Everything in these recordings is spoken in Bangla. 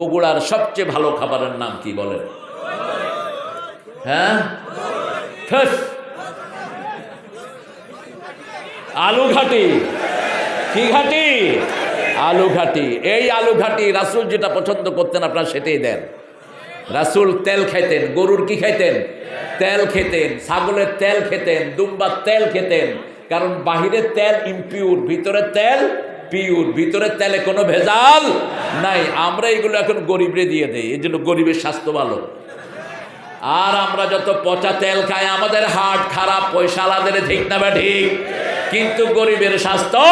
বগুড়ার সবচেয়ে ভালো খাবারের নাম কি বলেন? হ্যাঁ। আলু ঘাটি কি ঘাটি আলু ঘাটি এই আলু ঘাটি রাসুল যেটা পছন্দ করতেন আপনারা সেটাই দেন। রাসুল তেল খাইতেন গরুর কি খাইতেন তেল খেতেন, ছাগলের তেল খেতেন, দুম্বার তেল খেতেন। কারণ বাহিরের তেল ইমপিউর ভিতরের তেল পিউর, ভিতরের তেলে কোনো ভেজাল নাই। আমরা এগুলো এখন গরিবরে দিয়ে দেই, এই জন্য গরিবের স্বাস্থ্য ভালো। আর আমরা যত পচা তেল খাই, আমাদের হার্ট খারাপ, পয়সা আলাদের ঠিক না বা ঠিক? কিন্তু গরিবের স্বাস্থ্য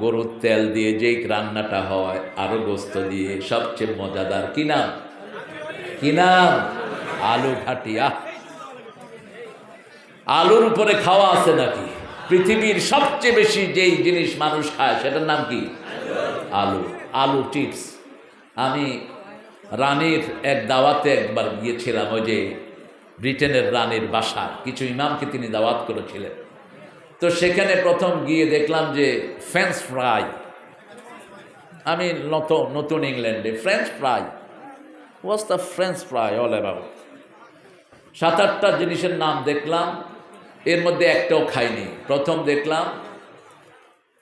গরুর তেল দিয়ে যেই রান্নাটা হয়, আরও গোস্ত দিয়ে, সবচেয়ে মজাদার। কি নাম? কি নাম? আলু ঘাটিয়া আলুর উপরে খাওয়া আছে নাকি? পৃথিবীর সবচেয়ে বেশি যেই জিনিস মানুষ খায়, সেটার নাম কি? আলু। আলু চিপস আমি রানীর এক দাওয়াতে একবার গিয়েছিলাম, ওই যে ব্রিটেনের রানীর বাসা। কিছু ইমামকে তিনি দাওয়াত করেছিলেন। তো সেখানে প্রথম গিয়ে দেখলাম যে ফ্রেঞ্চ ফ্রাই আমি নতুন নতুন ইংল্যান্ডে French fry was the French fry all about সাত আটটা জিনিসের নাম দেখলাম। এর মধ্যে একটাও খাইনি। প্রথম দেখলাম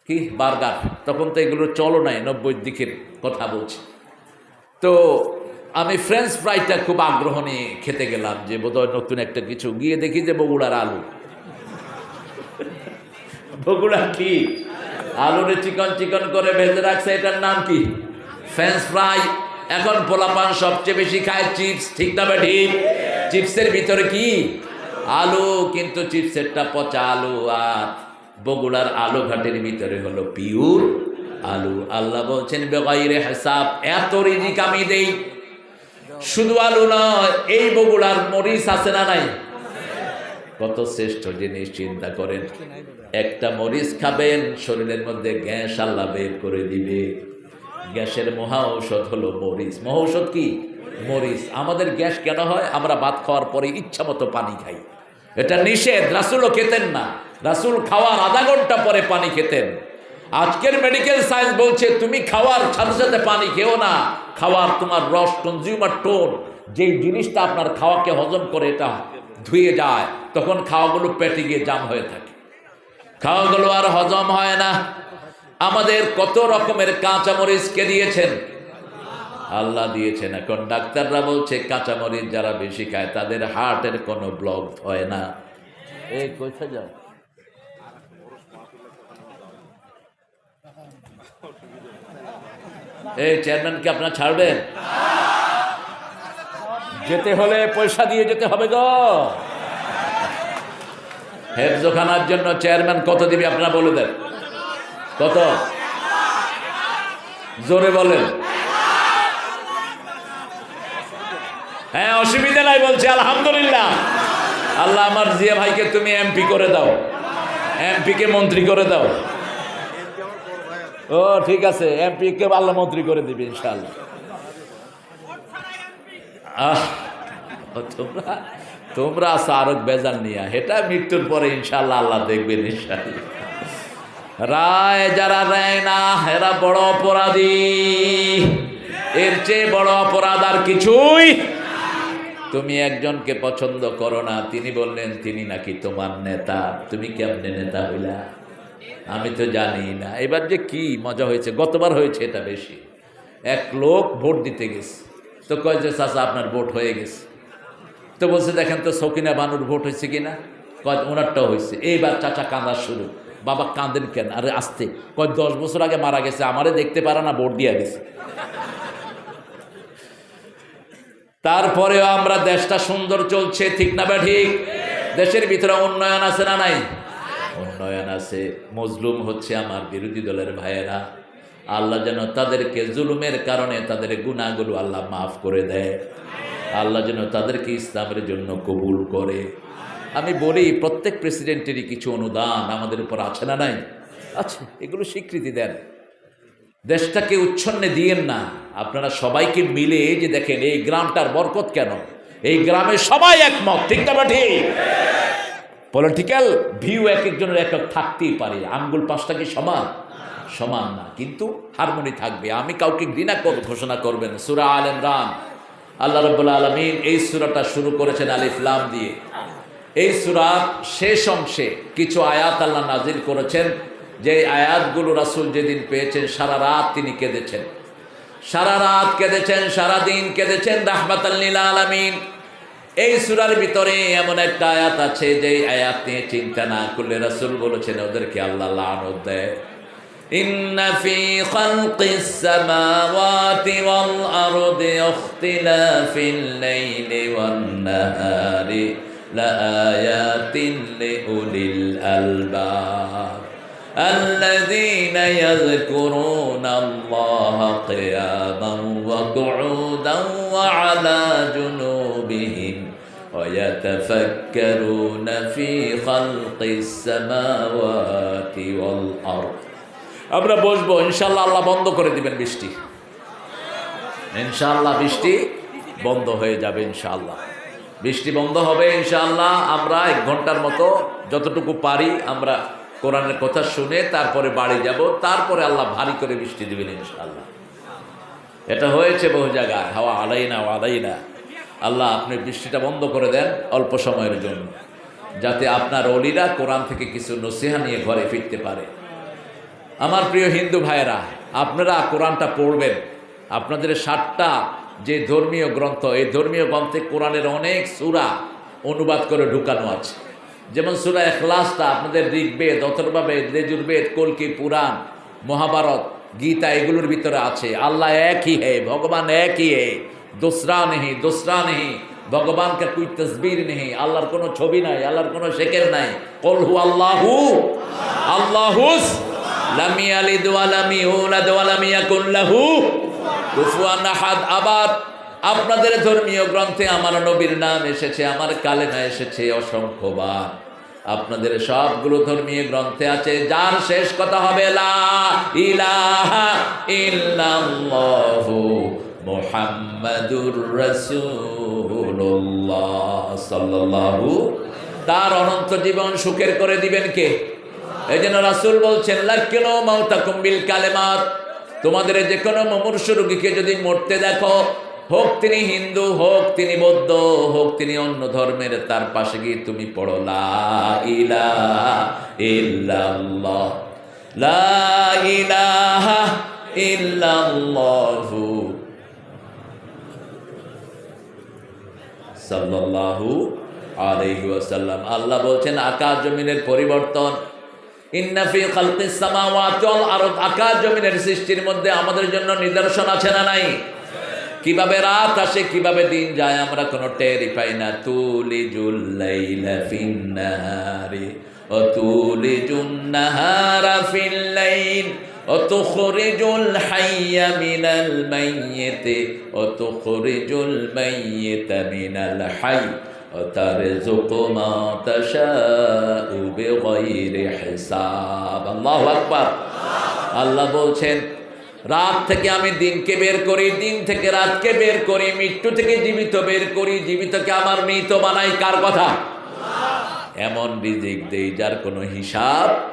কি? বার্গার। তখন তো এগুলো চলো নাই, নব্বই দিকের কথা বলছি। তো আমি ফ্রেঞ্চ ফ্রাইটা খুব আগ্রহ নিয়ে খেতে গেলাম যে বোধহয় নতুন একটা কিছু। গিয়ে দেখি যে বগুড়ার আলু। বগুড়া কি? আলুরে চিকন চিকন করে ভেজে রাখছে, এটার নাম কি? ফ্রেঞ্চ ফ্রাই এখন পোলাপান সবচেয়ে বেশি খায় চিপস। ঠিক না ঠিক চিপসের ভিতরে কি? আলু, কিন্তু চিপসেরটা পচা আলু আর বগুড়ার আলু ঘাটের ভিতরে হলো পিউর আলু। আল্লাহ বলছেন, বেগাইরে হিসাব, এত রিজিক আমি দেই। শুধু আলু নয়, এই বগুড়ার মরিচ আছে না নাই? কত শ্রেষ্ঠ জিনিস, চিন্তা করেন। একটা মরিচ খাবেন, শরীরের মধ্যে গ্যাস আল্লাহ বের করে দিবে। গ্যাসের মহা ঔষধ হলো মরিচ। মহা ঔষধ কি? মরিচ। আমাদের গ্যাস কেন হয়? আমরা ভাত খাওয়ার পরে ইচ্ছা মতো পানি খাই। এটা নিষেধ, রাসুলও খেতেন না। রাসুল খাওয়ার আধা ঘণ্টা পরে পানি খেতেন। আজকের মেডিকেল সায়েন্স বলছে, তুমি খাওয়ার সাথে সাথে পানি খেও না। খাওয়ার তোমার রস কনজিউমার টোন যেই জিনিসটা আপনার খাওয়াকে হজম করে, এটা ধুয়ে যায়। তখন খাওয়াগুলো পেটে গিয়ে জাম হয়ে থাকে। খাওয়াগুলো আর হজম হয় না। আমাদের কত রকমের কাঁচামরিচকে দিয়েছেন। আল্লাহ দিয়েছেন। এখন ডাক্তাররা বলছে, কাঁচামরিচ যারা বেশি খায়, তাদের হার্টের কোনো ব্লক হয় না। এই কোথায় যাও। এই চেয়ারম্যানকে আপনার ছাড়বেন? যেতে হলে পয়সা দিয়ে যেতে হবে গো। হেফজোখানার জন্য চেয়ারম্যান কত দিবে, আপনারা বলে দেন। কত? জোরে বলেন। হ্যাঁ অসুবিধা নাই বলছে, আলহামদুলিল্লাহ। আল্লাহ আমার জিয়া ভাইকে তুমি এমপি করে দাও। এমপি কে মন্ত্রী করে দাও। ও, ঠিক আছে এমপি কে আল্লাহ মন্ত্রী করে দিবে ইনশাল্লাহ তোমরা তোমরা আছো আরও বেজাল নিয়া। এটা মৃত্যুর পরে ইনশাল্লাহ আল্লাহ দেখবেন ইনশাল্লাহ রায় যারা দেয় না এরা বড় অপরাধী। এর চেয়ে বড় অপরাধ আর কিছুই তুমি একজনকে পছন্দ করো না, তিনি বললেন, তিনি নাকি তোমার নেতা, তুমি কেমনে নেতা হইলা? আমি তো জানি না। এবার যে কি মজা হয়েছে, গতবার হয়েছে এটা বেশি। এক লোক ভোট দিতে গেছে। তো কয় যে, চাচা, আপনার ভোট হয়ে গেছে। তো বলছে, দেখেন তো, সকিনা বানুর ভোট হয়েছে কি না কয়, ওনারটাও হয়েছে। এইবার চাচা কাঁদা শুরু। বাবা, কাঁদেন কেন? আরে, আসতে। কয়, দশ বছর আগে মারা গেছে, আমারে দেখতে পারে না, ভোট দিয়া গেছে। তারপরেও আমরা দেশটা সুন্দর চলছে, ঠিক না বা ঠিক? দেশের ভিতরে উন্নয়ন আছে না নাই? উন্নয়ন আছে। মজলুম হচ্ছে আমার বিরোধী দলের ভাইয়েরা। আল্লাহ যেন তাদেরকে জুলুমের কারণে তাদের গুণাগুলো আল্লাহ মাফ করে দেয়। আল্লাহ যেন তাদেরকে ইসলামের জন্য কবুল করে। আমি বলি, প্রত্যেক প্রেসিডেন্টেরই কিছু অনুদান আমাদের উপর আছে না নাই? আচ্ছা এগুলো স্বীকৃতি দেন। দেশটাকে উচ্ছন্নে দিয়েন না। আপনারা সবাইকে মিলে যে দেখেন, এই গ্রামটার বরকত কেন? এই গ্রামে সবাই একমত, ঠিক না বা ঠিক? পলিটিক্যাল ভিউ এক একজনের এক এক থাকতেই পারে। আঙ্গুল পাঁচটা কি সমান? সমান না, কিন্তু হারমোনি থাকবে। আমি কাউকে ঘৃণা ঘোষণা করবেন সুরা আল ইমরান। আল্লাহ রব্বুল্লা আলমিন এই সুরাটা শুরু করেছেন আলিফলাম দিয়ে। এই সুরার শেষ অংশে কিছু আয়াত আল্লাহ নাজিল করেছেন। যে আয়াতগুলো রাসূল যেদিন পেয়েছেন সারা রাত তিনি কেঁদেছেন সারা রাত কেঁদেছেন সারা দিন কেঁদেছেন রাহমাতাল্লিল আলামিন এই সুরার ভিতরে এমন একটা আয়াত আছে যে আয়াত নিয়ে চিন্তা না করলে রাসূল বলেছেন ওদেরকে আল্লাহ লানত দেয় إن في خلق السماوات والأرض واختلاف الليل والنهار لآيات لأولي الألباب الذين يذكرون الله قياما وقعودا وعلى جنوبهم ويتفكرون في خلق السماوات والأرض আমরা বসবো ইনশাল্লাহ আল্লাহ বন্ধ করে দিবেন বৃষ্টি ইনশাল্লাহ বৃষ্টি বন্ধ হয়ে যাবে ইনশাল্লাহ বৃষ্টি বন্ধ হবে ইনশাল্লাহ আমরা এক ঘন্টার মতো যতটুকু পারি আমরা কোরআনের কথা শুনে তারপরে বাড়ি যাব, তারপরে আল্লাহ ভারী করে বৃষ্টি দিবেন ইনশাল্লাহ এটা হয়েছে বহু জায়গায়। হাওয়া আলাই না আলাই না আল্লাহ আপনি বৃষ্টিটা বন্ধ করে দেন অল্প সময়ের জন্য, যাতে আপনার অলিরা কোরআন থেকে কিছু নসিহা নিয়ে ঘরে ফিরতে পারে। আমার প্রিয় হিন্দু ভাইয়েরা, আপনারা কোরআনটা পড়বেন। আপনাদের ষাটটা যে ধর্মীয় গ্রন্থ, এই ধর্মীয় গ্রন্থে কোরআনের অনেক সুরা অনুবাদ করে ঢুকানো আছে। যেমন সুরা এখলাসটা আপনাদের ঋগ্বেদ, অথর্বাবেদ লেজুর্বেদ কলকি, পুরাণ, মহাভারত, গীতা, এগুলোর ভিতরে আছে। আল্লাহ একই হে, ভগবান একই হে। দোসরা নেহি দোসরা নেহি। ভগবানকে কুই তসবির নেহি। আল্লাহর কোনো ছবি নাই, আল্লাহর কোনো শেকের নাই। কলহু আল্লাহু আল্লাহুস লাম ইয়ালিদ ওয়া লাম ইউলাদ ওয়া লাম কুফুয়ান আহাদ আবার আপনাদের ধর্মীয় গ্রন্থে আমার নবীর নাম এসেছে, আমার কালেমা এসেছে, অসংখ্যবার। আপনাদের সবগুলো ধর্মীয় গ্রন্থে আছে, যার শেষ কথা হবে, লা ইলাহা তার অনন্ত জীবন সুখের করে দিবেন কে? এই জন্য রাসুল বলছেন লাক্কেন মাউতা কুম্বিল কালেমাত, তোমাদের যে কোনো মমূর্ষ রোগীকে যদি মরতে দেখো হোক তিনি হিন্দু, হোক তিনি বৌদ্ধ, হোক তিনি অন্য ধর্মের, তার পাশে গিয়ে তুমি পড়ো, লা ইলাহা লা ইলাহা ইল্লাল্লাহু সাল্লাল্লাহু আলাইহি ওয়াসাল্লাম। আল্লাহ বলছেন, আকাশ জমিনের পরিবর্তন। ইন্নাফি খালকিস সামাওয়াতি ওয়াল আরদ, আকাশ জমিনের সৃষ্টির মধ্যে আমাদের জন্য নিদর্শন আছে না নাই? কিভাবে রাত আসে কিভাবে দিন যায় আমরা কোনো টেরই পাই না তুলিজুল লাইলা ফিন নাহারি ও তুলিজুন নাহারা ফিল লাইল وتخرج الحي من الميت وتخرج الميت من الحي وترزق ما تشاء بغير حساب الله أكبر আল্লাহ বলছেন রাত থেকে আমি দিনকে বের করি দিন থেকে রাতকে বের করি মৃত্যু থেকে জীবিত বের করি জীবিতকে আমার মৃত বানাই কার কথা? এমন রিজিক দেই যার কোনো হিসাব